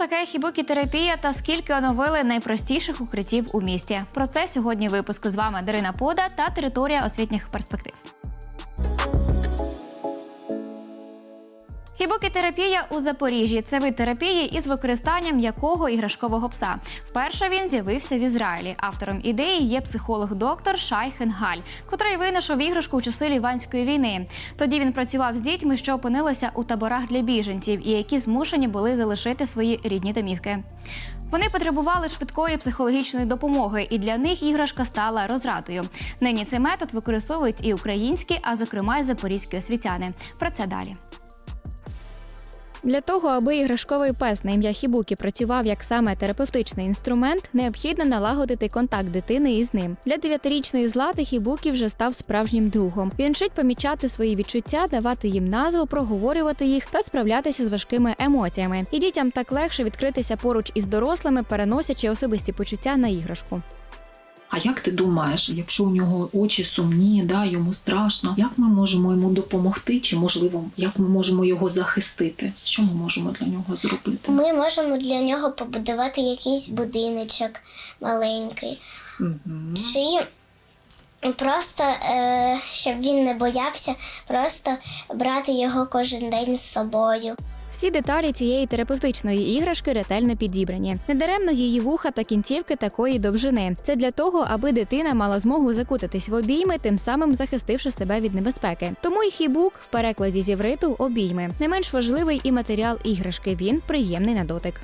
Таке хібукітерапія та скільки оновили найпростіших укриттів у місті? Про це сьогодні випуску з вами Дарина Пода та територія освітніх перспектив. Хібукітерапія у Запоріжжі це вид терапії із використанням м'якого іграшкового пса. Вперше він з'явився в Ізраїлі. Автором ідеї є психолог-доктор Шай Хенгаль, котрий винайшов іграшку у часи Ліванської війни. Тоді він працював з дітьми, що опинилися у таборах для біженців, і які змушені були залишити свої рідні домівки. Вони потребували швидкої психологічної допомоги, і для них іграшка стала розрадою. Нині цей метод використовують і українські, а зокрема й запорізькі освітяни. Про це далі. Для того, аби іграшковий пес на ім'я Хібукі працював як саме терапевтичний інструмент, необхідно налагодити контакт дитини із ним. Для дев'ятирічної злати Хібукі вже став справжнім другом. Він вчить помічати свої відчуття, давати їм назву, проговорювати їх та справлятися з важкими емоціями. І дітям так легше відкритися поруч із дорослими, переносячи особисті почуття на іграшку. А як ти думаєш, якщо у нього очі сумні, да, йому страшно, як ми можемо йому допомогти? Чи можливо, як ми можемо його захистити? Що ми можемо для нього зробити? Ми можемо для нього побудувати якийсь будиночок маленький, Мгм. чи просто е, щоб він не боявся, просто брати його кожен день з собою. Всі деталі цієї терапевтичної іграшки ретельно підібрані. Недаремно її вуха та кінцівки такої довжини. Це для того, аби дитина мала змогу закутатись в обійми, тим самим захистивши себе від небезпеки. Тому й хібук в перекладі з євриту обійми. Не менш важливий і матеріал іграшки. Він приємний на дотик.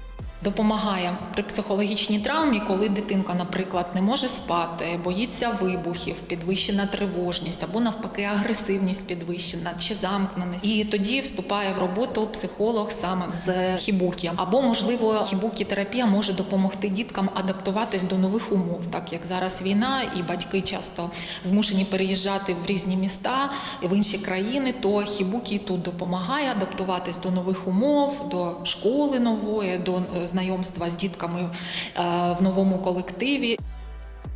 Допомагає при психологічній травмі, коли дитинка, наприклад, не може спати, боїться вибухів, підвищена тривожність або навпаки агресивність підвищена чи замкненість. І тоді вступає в роботу психолог саме з хібукі. Або можливо, хібукі-терапія може допомогти діткам адаптуватись до нових умов, так як зараз війна, і батьки часто змушені переїжджати в різні міста в інші країни. То хібукі тут допомагає адаптуватись до нових умов, до школи нової, до е, знайомства з дітками е, в новому колективі.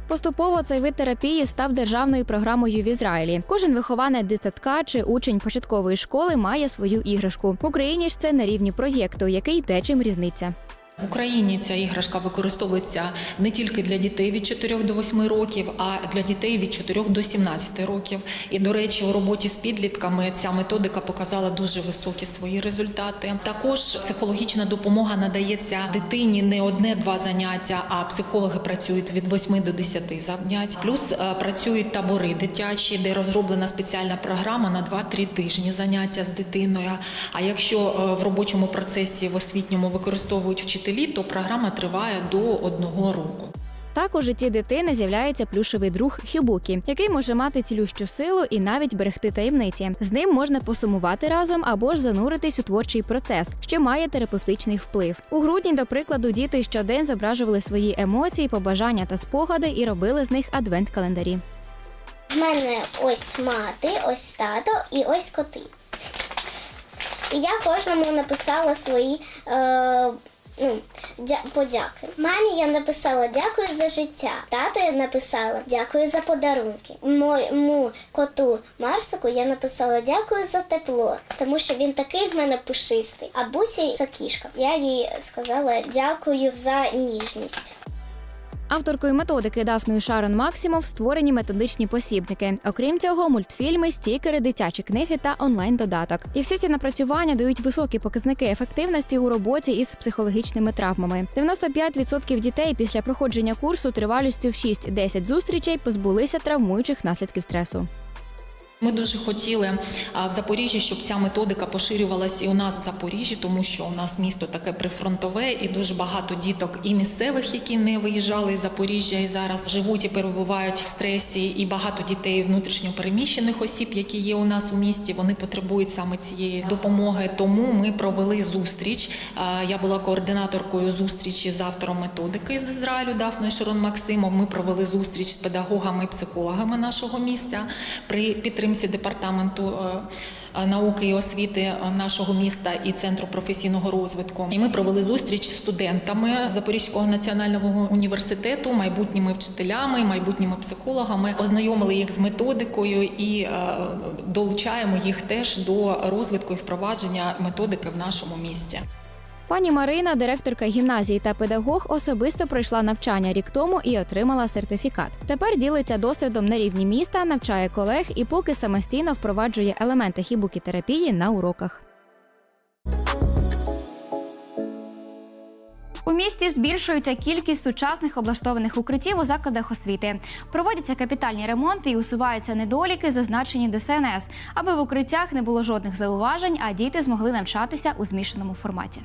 Поступово цей вид терапії став державною програмою в Ізраїлі. Кожен вихованець дитсадка чи учень початкової школи має свою іграшку. В Україні ж це на рівні проєкту, який дечим різниця. В Україні ця іграшка використовується не тільки для дітей від 4 до 8 років, а для дітей від 4 до 17 років. І, до речі, у роботі з підлітками ця методика показала дуже високі свої результати. Також психологічна допомога надається дитині не одне-два заняття, а психологи працюють від 8 до 10 занять. Плюс е, працюють табори дитячі, де розроблена спеціальна програма на 2-3 тижні заняття з дитиною. А якщо е, в робочому процесі в освітньому використовують вчителі, то програма триває до одного року. Так у житті дитини з'являється плюшевий друг Хюбукі, який може мати цілющу силу і навіть берегти таємниці. З ним можна посумувати разом або ж зануритись у творчий процес, що має терапевтичний вплив. У грудні, до прикладу, діти щодень зображували свої емоції, побажання та спогади і робили з них адвент-календарі. В мене ось мати, ось тато і ось коти. І я кожному написала свої е, ну, дя- подяки. Мамі я написала дякую за життя. Тато я написала дякую за подарунки. Моєму коту Марсику я написала дякую за тепло, тому що він такий в мене пушистий. А бусі це кішка. Я їй сказала дякую за ніжність. Авторкою методики Дафною Шарон Максимов створені методичні посібники. Окрім цього, мультфільми, стікери, дитячі книги та онлайн-додаток. І всі ці напрацювання дають високі показники ефективності у роботі із психологічними травмами. 95% дітей після проходження курсу тривалістю в 6-10 зустрічей позбулися травмуючих наслідків стресу. Ми дуже хотіли в Запоріжжі, щоб ця методика поширювалася і у нас в Запоріжжі, тому що у нас місто таке прифронтове, і дуже багато діток і місцевих, які не виїжджали з Запоріжжя і зараз живуть і перебувають в стресі. І багато дітей внутрішньо переміщених осіб, які є у нас у місті, вони потребують саме цієї допомоги. Тому ми провели зустріч. Я була координаторкою зустрічі з автором методики з Ізраїлю Дафною Широн Максимов. Ми провели зустріч з педагогами і психологами нашого місця при підтримці департаменту. е, Науки і освіти е, нашого міста і центру професійного розвитку, і ми провели зустріч з студентами Запорізького національного університету, майбутніми вчителями, майбутніми психологами, ознайомили їх з методикою і е, долучаємо їх теж до розвитку і впровадження методики в нашому місті. Пані Марина, директорка гімназії та педагог, особисто пройшла навчання рік тому і отримала сертифікат. Тепер ділиться досвідом на рівні міста, навчає колег і поки самостійно впроваджує елементи хібукітерапії на уроках. У місті збільшується кількість сучасних облаштованих укриттів у закладах освіти. Проводяться капітальні ремонти і усуваються недоліки, зазначені ДСНС, аби в укриттях не було жодних зауважень, а діти змогли навчатися у змішаному форматі.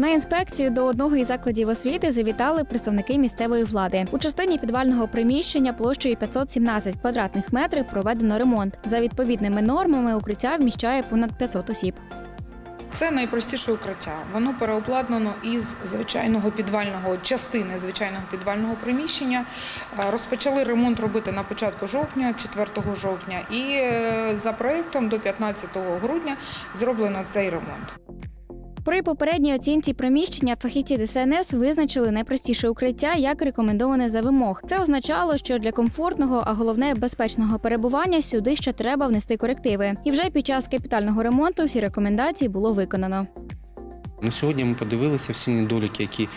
На інспекцію до одного із закладів освіти завітали представники місцевої влади. У частині підвального приміщення площею 517 квадратних метрів проведено ремонт. За відповідними нормами укриття вміщає понад 500 осіб. Це найпростіше укриття. Воно переобладнано із звичайного підвального частини звичайного підвального приміщення. Е, Розпочали ремонт робити на початку жовтня, 4 жовтня, і е, за проєктом до 15 грудня зроблено цей ремонт. При попередній оцінці приміщення фахівці ДСНС визначили найпростіше укриття як рекомендоване за вимог. Це означало, що для комфортного, а головне безпечного перебування сюди ще треба внести корективи. І вже під час капітального ремонту всі рекомендації було виконано. На сьогодні ми подивилися всі недоліки, які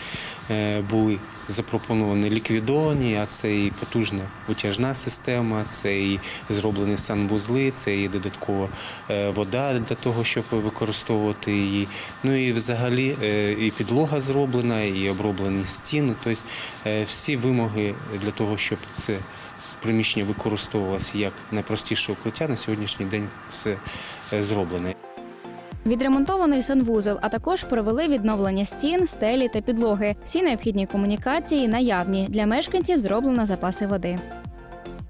е, були запропоновані, ліквідовані. А це і потужна витяжна система, це і зроблені санвузли, це і додаткова е, вода для того, щоб використовувати її. Ну і взагалі е, і підлога зроблена, і оброблені стіни. Тобто е, всі вимоги для того, щоб це приміщення використовувалося як найпростіше укриття, на сьогоднішній день все е, зроблено. Відремонтований санвузол, а також провели відновлення стін, стелі та підлоги. Всі необхідні комунікації наявні. Для мешканців зроблено запаси води.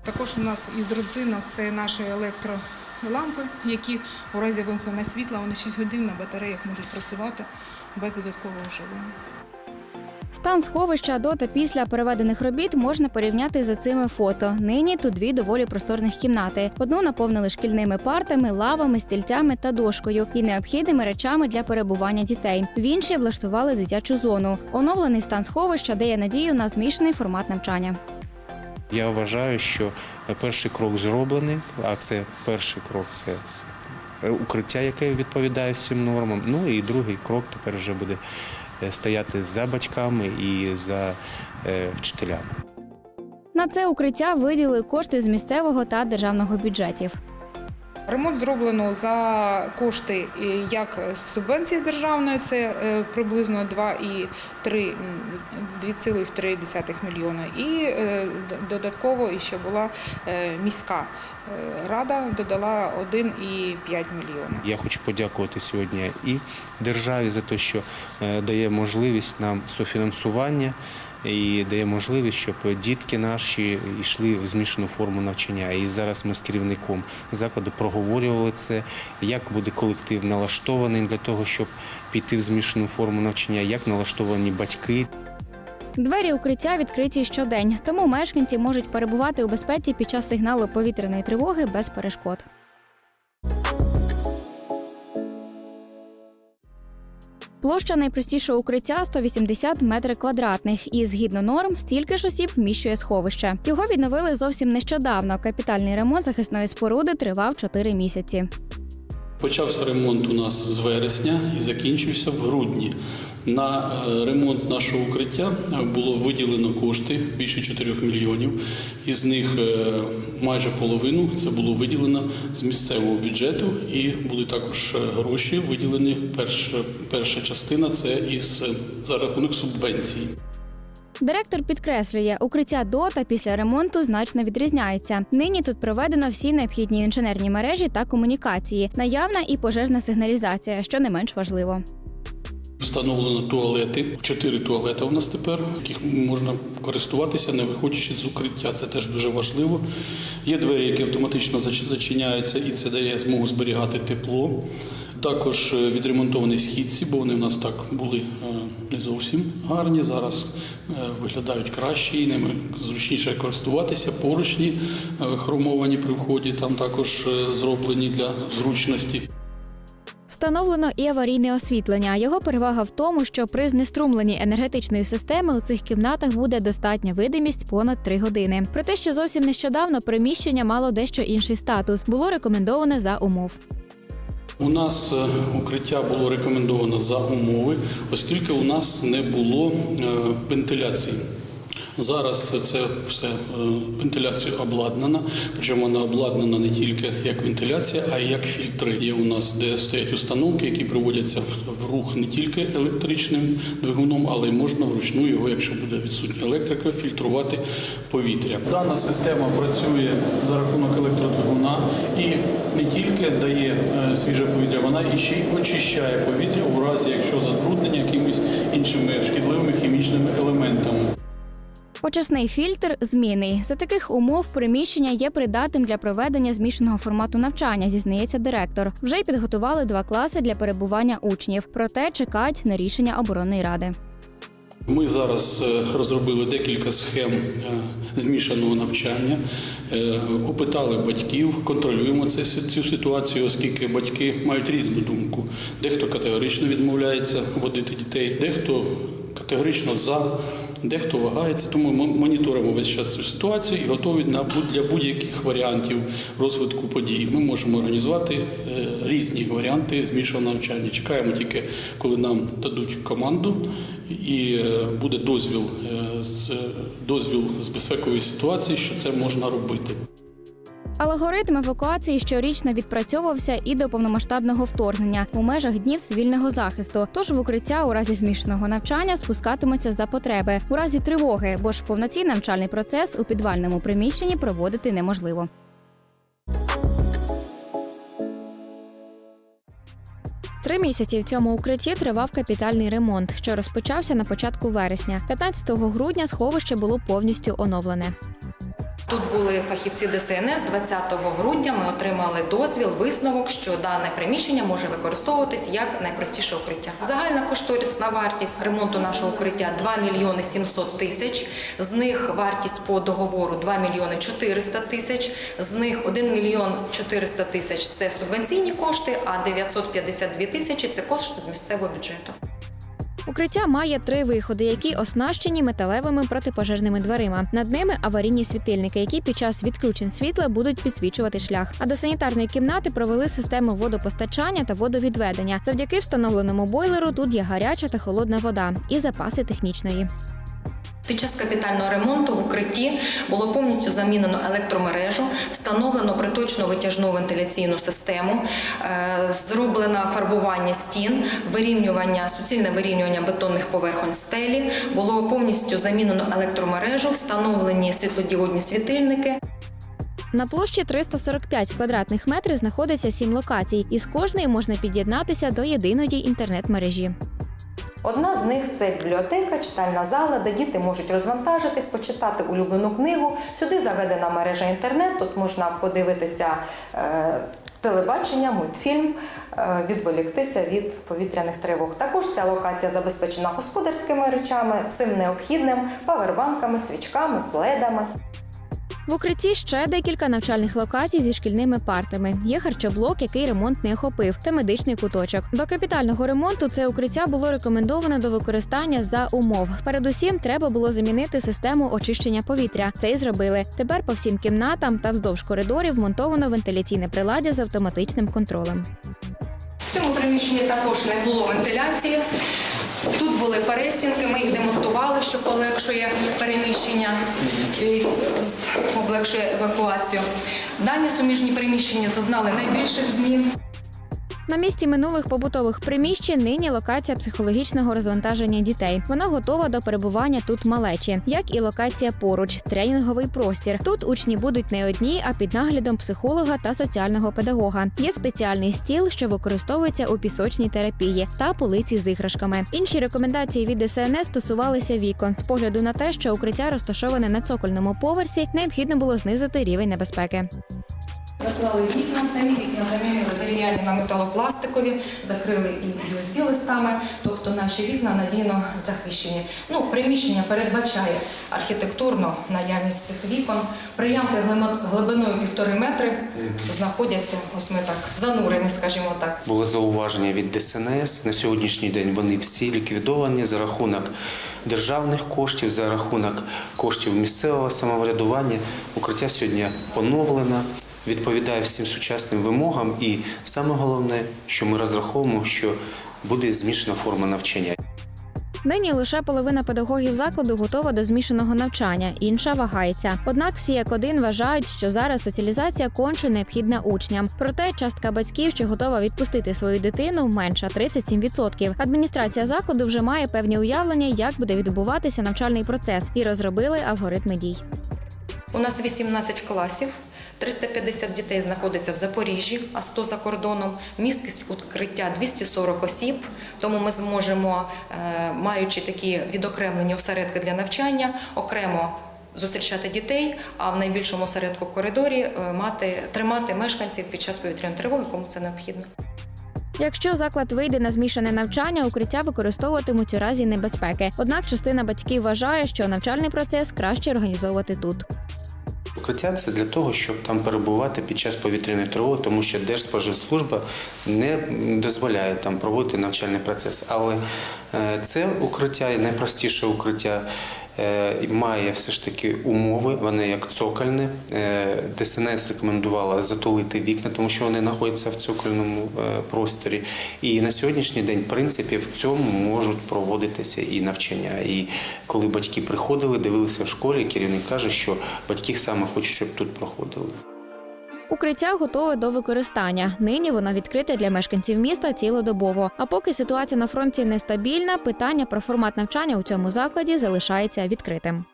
Також у нас із родзинок це наші електролампи, які у разі вимкнення світла вони 6 годин на батареях можуть працювати без додаткового живлення. Стан сховища до та після проведених робіт можна порівняти за цими фото. Нині тут дві доволі просторних кімнати. Одну наповнили шкільними партами, лавами, стільцями та дошкою і необхідними речами для перебування дітей. В іншій облаштували дитячу зону. Оновлений стан сховища дає надію на змішаний формат навчання. Я вважаю, що перший крок зроблений, а це перший крок це укриття, яке відповідає всім нормам. Ну і другий крок тепер вже буде стояти за батьками і за е, вчителями. На це укриття виділили кошти з місцевого та державного бюджетів. Ремонт зроблено за кошти як субвенції державної, це е, приблизно 2,3 м, 2,3 мільйона. І е, додатково ще була е, міська рада, додала 1,5 мільйона. Я хочу подякувати сьогодні і державі за те, що дає можливість нам софінансування і дає можливість, щоб дітки наші йшли в змішану форму навчання. І зараз ми з керівником закладу проговорювали це, як буде колектив налаштований для того, щоб піти в змішану форму навчання, як налаштовані батьки. Двері укриття відкриті щодень, тому мешканці можуть перебувати у безпеці під час сигналу повітряної тривоги без перешкод. Площа найпростішого укриття 180 метрів квадратних, і згідно норм, стільки ж осіб вміщує сховище. Його відновили зовсім нещодавно. Капітальний ремонт захисної споруди тривав 4 місяці. Почався ремонт у нас з вересня і закінчився в грудні. На е, ремонт нашого укриття е, було виділено кошти більше 4 мільйонів. Із них е, майже половину це було виділено з місцевого бюджету, і були також гроші виділені. Перша, перша частина це із за рахунок субвенцій. Директор підкреслює, укриття до та після ремонту значно відрізняється. Нині тут проведено всі необхідні інженерні мережі та комунікації, наявна і пожежна сигналізація, що не менш важливо. Встановлено туалети. Чотири туалети у нас тепер, яких можна користуватися, не виходячи з укриття. Це теж дуже важливо. Є двері, які автоматично зачиняються, і це дає змогу зберігати тепло. Також е, відремонтовані східці, бо вони в нас так були е, не зовсім гарні. Зараз е, виглядають краще і ними зручніше користуватися. Поручні хромовані при вході, там також зроблені для зручності. Встановлено і аварійне освітлення. Його перевага в тому, що при знеструмленні енергетичної системи у цих кімнатах буде достатня видимість понад 3 години. Проте, що зовсім нещодавно приміщення мало дещо інший статус, було рекомендоване за умов. У нас е, укриття було рекомендовано за умови, оскільки у нас не було е, вентиляції. Зараз це все е, вентиляцією обладнана, причому вона обладнана не тільки як вентиляція, а й як фільтри. Є у нас, де стоять установки, які приводяться в- в рух не тільки електричним двигуном, але й можна вручну його, якщо буде відсутня електрика, фільтрувати повітря. Дана система працює за рахунок електродвигуна і не тільки дає е, свіже повітря, вона і ще й очищає повітря у разі, якщо забруднення якимись іншими шкідливими хімічними елементами. Очисний фільтр змінний. За таких умов приміщення є придатним для проведення змішаного формату навчання, зізнається директор. Вже й підготували два класи для перебування учнів. Проте чекають на рішення оборонної ради. Ми зараз е, розробили декілька схем е, змішаного навчання, е, опитали батьків, контролюємо цю ситуацію, оскільки батьки мають різну думку. Дехто категорично відмовляється водити дітей, дехто категорично за, дехто вагається. Тому ми моніторимо весь час цю ситуацію і готові на для будь-яких варіантів розвитку подій. Ми можемо організувати е, різні варіанти змішаного навчання. Чекаємо тільки, коли нам дадуть команду і е, буде дозвіл е, з дозвіл з безпекової ситуації, що це можна робити. Алгоритм евакуації щорічно відпрацьовувався і до повномасштабного вторгнення у межах днів цивільного захисту. Тож в укриття у разі змішаного навчання спускатимуться за потреби у разі тривоги, бо ж повноцінний навчальний процес у підвальному приміщенні проводити неможливо. Три місяці в цьому укритті тривав капітальний ремонт, що розпочався на початку вересня. 15 грудня сховище було повністю оновлене. Тут були фахівці ДСНС. 20 грудня ми отримали дозвіл, висновок, що дане приміщення може використовуватись як найпростіше укриття. Загальна кошторисна вартість ремонту нашого укриття 2 мільйони 700 тисяч. З них вартість по договору 2 мільйони 400 тисяч. З них 1 мільйон 400 тисяч це субвенційні кошти, а 952 тисячі це кошти з місцевого бюджету. Укриття має три виходи, які оснащені металевими протипожежними дверима. Над ними аварійні світильники, які під час відключень світла будуть підсвічувати шлях. А до санітарної кімнати провели систему водопостачання та водовідведення. Завдяки встановленому бойлеру тут є гаряча та холодна вода і запаси технічної. Під час капітального ремонту в укритті було повністю замінено електромережу, встановлено приточну витяжну вентиляційну систему, е, зроблено фарбування стін, вирівнювання, суцільне вирівнювання бетонних поверхонь стелі. Було повністю замінено електромережу, встановлені світлодіодні світильники. На площі 345 квадратних метрів знаходиться сім локацій, і з кожної можна під'єднатися до єдиної інтернет-мережі. Одна з них це бібліотека, читальна зала, де діти можуть розвантажитись, почитати улюблену книгу. Сюди заведена мережа інтернет. Тут можна подивитися е, телебачення, мультфільм, е, відволіктися від повітряних тривог. Також ця локація забезпечена господарськими речами, всім необхідним, павербанками, свічками, пледами. В укритті ще декілька навчальних локацій зі шкільними партами. Є харчоблок, який ремонт не охопив, та медичний куточок. До капітального ремонту це укриття було рекомендовано до використання за умов. Передусім, треба було замінити систему очищення повітря. Це й зробили. Тепер по всім кімнатам та вздовж коридорів вмонтовано вентиляційне приладдя з автоматичним контролем. В цьому приміщенні також не було вентиляції. Тут були перестінки, ми їх демонтували, що полегшує переміщення і облегшує евакуацію. Дані суміжні приміщення зазнали найбільших змін. На місці минулих побутових приміщень нині локація психологічного розвантаження дітей. Вона готова до перебування тут малечі, як і локація поруч тренінговий простір. Тут учні будуть не одні, а під наглядом психолога та соціального педагога. Є спеціальний стіл, що використовується у пісочній терапії, та полиці з іграшками. Інші рекомендації від ДСНС стосувалися вікон. З погляду на те, що укриття розташоване на цокольному поверсі, необхідно було знизити рівень небезпеки. Заклали вікна, самі вікна замінили дерев'яні на металопластикові, закрили і USB листами, тобто наші вікна надійно захищені. Ну, приміщення передбачає архітектурно наявність цих вікон. Приямки глибиною півтори метри знаходяться, ось ми так занурені, скажімо так. Було зауваження від ДСНС. На сьогоднішній день вони всі ліквідовані за рахунок державних коштів, за рахунок коштів місцевого самоврядування. Укриття сьогодні поновлено. Відповідає всім сучасним вимогам. І саме головне, що ми розраховуємо, що буде змішана форма навчання. Нині лише половина педагогів закладу готова до змішаного навчання, інша вагається. Однак всі як один вважають, що зараз соціалізація конче необхідна учням. Проте частка батьків, що готова відпустити свою дитину, менша 37%. Адміністрація закладу вже має певні уявлення, як буде відбуватися навчальний процес, і розробили алгоритми дій. У нас 18 класів. 350 дітей знаходиться в Запоріжжі, а 100 за кордоном. Місткість укриття 240 осіб. Тому ми зможемо, е, маючи такі відокремлені осередки для навчання, окремо зустрічати дітей, а в найбільшому осередку коридорі е, мати тримати мешканців під час повітряної тривоги, кому це необхідно. Якщо заклад вийде на змішане навчання, укриття використовуватимуть у разі небезпеки. Однак частина батьків вважає, що навчальний процес краще організовувати тут. Укриття це для того, щоб там перебувати під час повітряної тривоги, тому що Держспоживслужба не дозволяє там проводити навчальний процес. Але це укриття, найпростіше укриття, е, має все ж таки умови, вони як цокольне. Е, ДСНС рекомендувала затулити вікна, тому що вони знаходяться в цокольному е, просторі. І на сьогоднішній день, в принципі, в цьому можуть проводитися і навчання. І коли батьки приходили, дивилися в школі, керівник каже, що батьки саме хочуть, щоб тут проходили. Укриття готове до використання. Нині воно відкрите для мешканців міста цілодобово. А поки ситуація на фронті нестабільна, питання про формат навчання у цьому закладі залишається відкритим.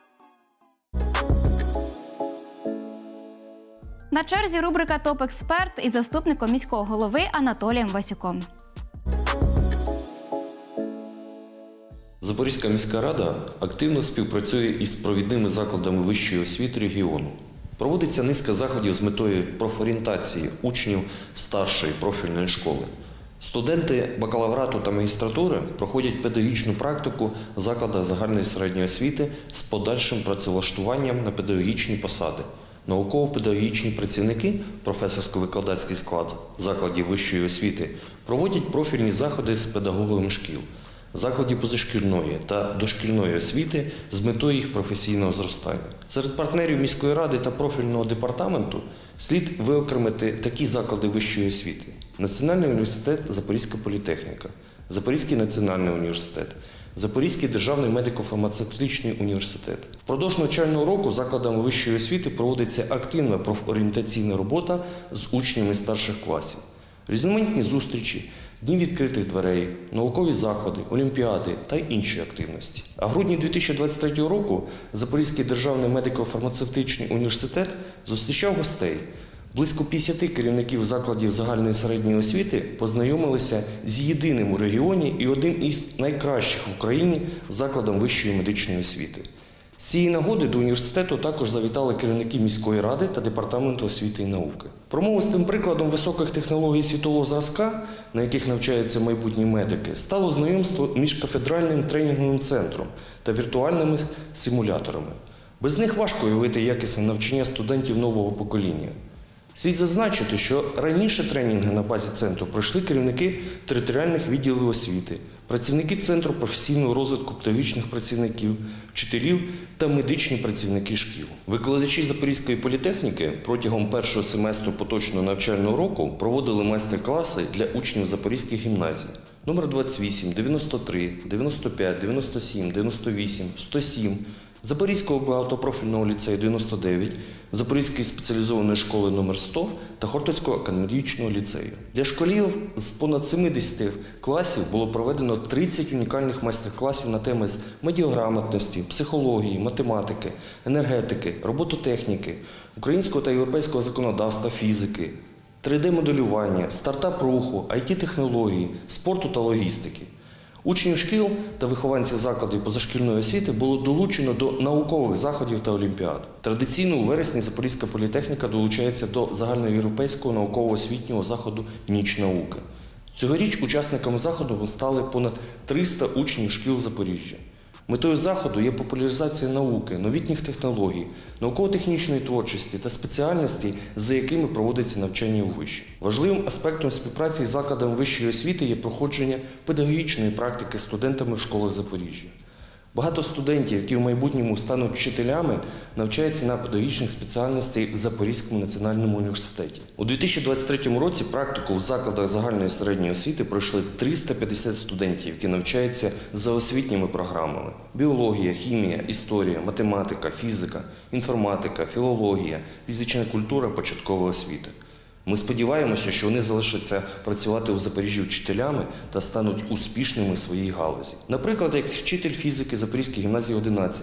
На черзі рубрика Топ експерт із заступником міського голови Анатолієм Васюком. Запорізька міська рада активно співпрацює із провідними закладами вищої освіти регіону. Проводиться низка заходів з метою профорієнтації учнів старшої профільної школи. Студенти бакалаврату та магістратури проходять педагогічну практику в закладах загальної середньої освіти з подальшим працевлаштуванням на педагогічні посади. Науково-педагогічні працівники, професорсько-викладацький склад закладів вищої освіти проводять профільні заходи з педагогами шкіл, закладів позашкільної та дошкільної освіти з метою їх професійного зростання. Серед партнерів міської ради та профільного департаменту слід виокремити такі заклади вищої освіти: Національний університет Запорізька політехніка, Запорізький національний університет, Запорізький державний медико-фармацевтичний університет. Впродовж навчального року закладами вищої освіти проводиться активна профорієнтаційна робота з учнями старших класів. Різноманітні зустрічі, дні відкритих дверей, наукові заходи, олімпіади та інші активності. А в грудні 2023 року Запорізький державний медико-фармацевтичний університет зустрічав гостей. Близько 50 керівників закладів загальної середньої освіти познайомилися з єдиним у регіоні і одним із найкращих в Україні закладом вищої медичної освіти. З цієї нагоди до університету також завітали керівники міської ради та департаменту освіти і науки. Промовистим прикладом високих технологій світового зразка, на яких навчаються майбутні медики, стало знайомство між кафедральним тренінговим центром та віртуальними симуляторами. Без них важко уявити якісне навчання студентів нового покоління. Слід зазначити, що раніше тренінги на базі центру пройшли керівники територіальних відділів освіти, працівники Центру професійного розвитку педагогічних працівників, вчителів та медичні працівники шкіл. Викладачі Запорізької політехніки протягом першого семестру поточного навчального року проводили майстер-класи для учнів Запорізьких гімназій номер 28, 93, 95, 97, 98, 107, Запорізького багатопрофільного ліцею 99, Запорізької спеціалізованої школи номер 100 та Хортицького академічного ліцею. Для школів з понад 70 класів було проведено 30 унікальних майстер-класів на теми з медіаграмотності, психології, математики, енергетики, робототехніки, українського та європейського законодавства, фізики, 3D-моделювання, стартап руху, IT-технології, спорту та логістики. Учнів шкіл та вихованців закладів позашкільної освіти було долучено до наукових заходів та олімпіад. Традиційно у вересні Запорізька політехніка долучається до загальноєвропейського науково-освітнього заходу Ніч науки. Цьогоріч учасниками заходу стали понад 300 учнів шкіл Запоріжжя. Метою заходу є популяризація науки, новітніх технологій, науково-технічної творчості та спеціальностей, за якими проводиться навчання у виші. Важливим аспектом співпраці з закладами вищої освіти є проходження педагогічної практики студентами в школах Запоріжжя. Багато студентів, які в майбутньому стануть вчителями, навчаються на педагогічних спеціальностях в Запорізькому національному університеті. У 2023 році практику в закладах загальної середньої освіти пройшли 350 студентів, які навчаються за освітніми програмами: біологія, хімія, історія, математика, фізика, інформатика, філологія, фізична культура, початкова освіта. Ми сподіваємося, що вони залишаться працювати у Запоріжжі вчителями та стануть успішними в своїй галузі. Наприклад, як вчитель фізики Запорізької гімназії 11,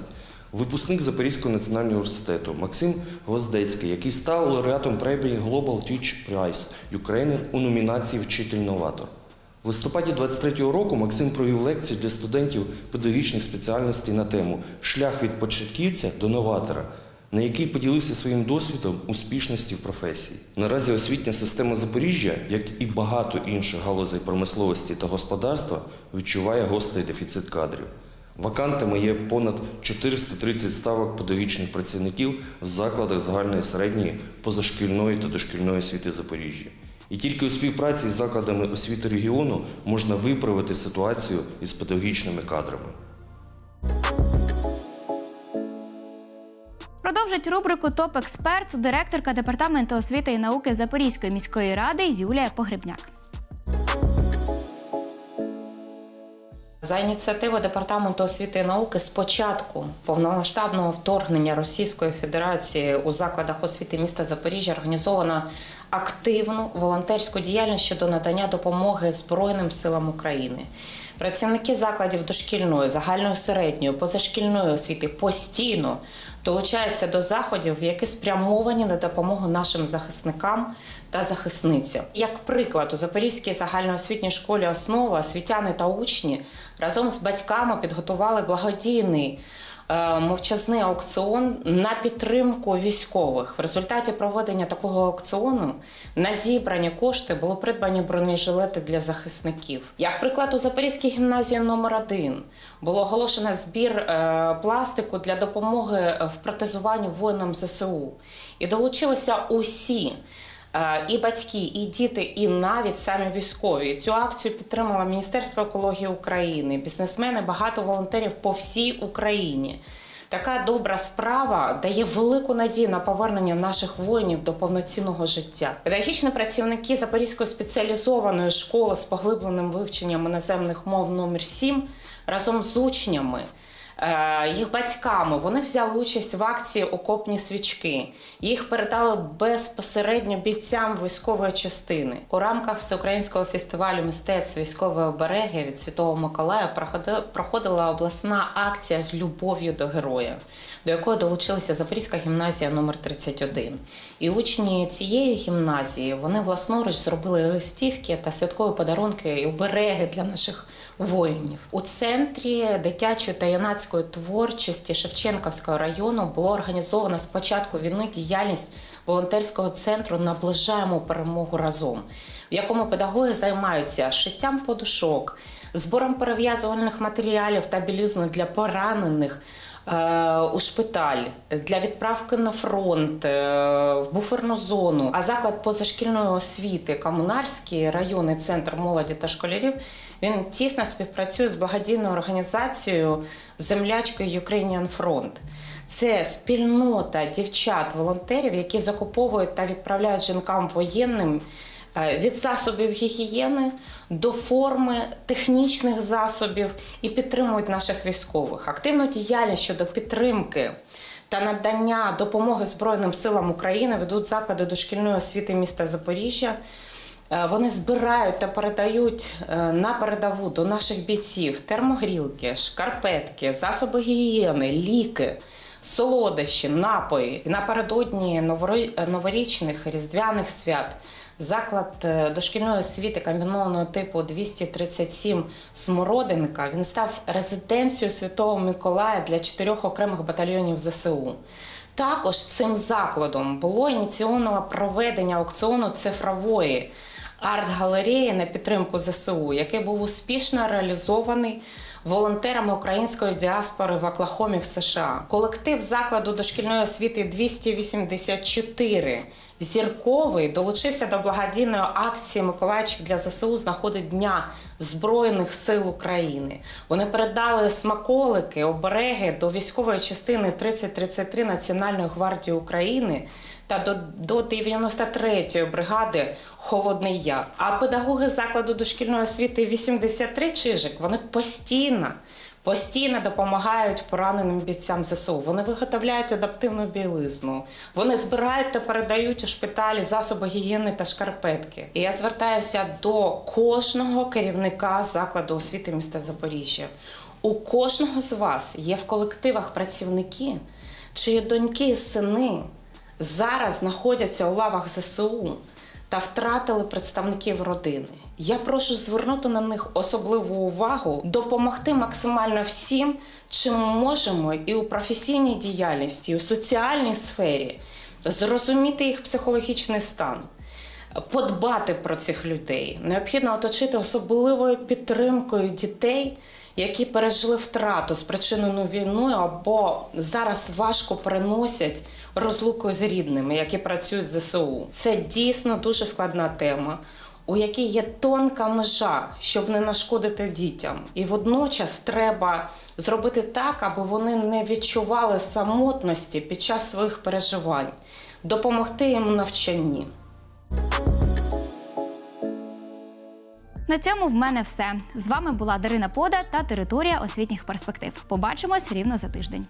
випускник Запорізького національного університету Максим Гвоздецький, який став лауреатом премії Global Teach Prize України у номінації Вчитель новатор. В листопаді 23-го року Максим провів лекцію для студентів педагогічних спеціальностей на тему Шлях від початківця до новатора на який поділився своїм досвідом успішності в професії. Наразі освітня система Запоріжжя, як і багато інших галузей промисловості та господарства, відчуває гострий дефіцит кадрів. Вакантами є понад 430 ставок педагогічних працівників в закладах загальної середньої, позашкільної та дошкільної освіти Запоріжжя. І тільки у співпраці з закладами освіти регіону можна виправити ситуацію із педагогічними кадрами. Продовжить рубрику Топ експерт директорка департаменту освіти і науки Запорізької міської ради Юлія Погребняк. За ініціативою департаменту освіти і науки з початку повномасштабного вторгнення Російської Федерації у закладах освіти міста Запоріжжя організовано активну волонтерську діяльність щодо надання допомоги Збройним силам України. Працівники закладів дошкільної, загальної середньої, позашкільної освіти постійно долучаються до заходів, які спрямовані на допомогу нашим захисникам та захисницям. Як приклад, у Запорізькій загальноосвітній школі основа освітяни та учні разом з батьками підготували благодійний мовчазний аукціон на підтримку військових. В результаті проведення такого аукціону на зібрані кошти було придбані бронежилети для захисників. Як приклад, у Запорізькій гімназії номер 1 було оголошено збір е, пластику для допомоги в протезуванні воїнам ЗСУ. І долучилися усі. Е, І батьки, і діти, і навіть самі військові. Цю акцію підтримало Міністерство екології України, бізнесмени, багато волонтерів по всій Україні. Така добра справа дає велику надію на повернення наших воїнів до повноцінного життя. Педагогічні працівники Запорізької спеціалізованої школи з поглибленим вивченням іноземних мов номер 7 разом з учнями їх батьками. Вони взяли участь в акції Окопні свічки. Їх передали безпосередньо бійцям військової частини. У рамках всеукраїнського фестивалю мистецтв військової обереги від Святого Миколая проходила обласна акція з любов'ю до героя, до якої долучилася Запорізька гімназія номер 31. І учні цієї гімназії вони власноруч зробили листівки та святкові подарунки і обереги для наших воїнів. У центрі дитячої та юнацької творчості Шевченківського району було організовано з початку війни діяльність волонтерського центру Наближаємо перемогу разом, в якому педагоги займаються шиттям подушок, збором перев'язувальних матеріалів та білізни для поранених. Е, У шпиталь для відправки на фронт е, в буферну зону. А заклад позашкільної освіти Комунарський районний центр молоді та школярів він тісно співпрацює з благодійною організацією Землячкою Ukrainian Front. Це спільнота дівчат-волонтерів, які закуповують та відправляють жінкам воєнним е, від засобів гігієни до форми технічних засобів і підтримують наших військових. Активну діяльність щодо підтримки та надання допомоги Збройним силам України ведуть заклади дошкільної освіти міста Запоріжжя. Е, Вони збирають та передають е, на передову до наших бійців термогрілки, шкарпетки, засоби гігієни, ліки, солодощі, напої. Напередодні новорічних різдвяних свят заклад е, дошкільної освіти комбінованого типу 237 Смородинка він став резиденцією Святого Миколая для чотирьох окремих батальйонів ЗСУ. Також цим закладом було ініційовано проведення аукціону цифрової арт-галереї на підтримку ЗСУ, який був успішно реалізований волонтерами української діаспори в Оклахомі в США. Колектив закладу дошкільної освіти 284 Зірковий долучився до благодійної акції Миколайчик для ЗСУ знаходить Дня Збройних сил України. Вони передали смаколики, обереги до військової частини 3033 Національної гвардії України та до, до 93-ї бригади Холодний Яр. А педагоги закладу дошкільної освіти 83 Чижик вони постійно постійно допомагають пораненим бійцям ЗСУ. Вони виготовляють адаптивну білизну. Вони збирають та передають у шпиталі засоби гігієни та шкарпетки. І я звертаюся до кожного керівника закладу освіти міста Запоріжжя. У кожного з вас є в колективах працівники, чиї доньки сини зараз знаходяться у лавах ЗСУ та втратили представників родини. Я прошу звернути на них особливу увагу, допомогти максимально всім, чим можемо, і у професійній діяльності, і у соціальній сфері, зрозуміти їх психологічний стан. Подбати про цих людей необхідно оточити особливою підтримкою дітей, які пережили втрату спричинену війною або зараз важко переносять розлуку з рідними, які працюють в ЗСУ. Це дійсно дуже складна тема, у якій є тонка межа, щоб не нашкодити дітям. І водночас треба зробити так, аби вони не відчували самотності під час своїх переживань, допомогти їм навчанні. На цьому в мене все. З вами була Дарина Пода та територія освітніх перспектив. Побачимось рівно за тиждень.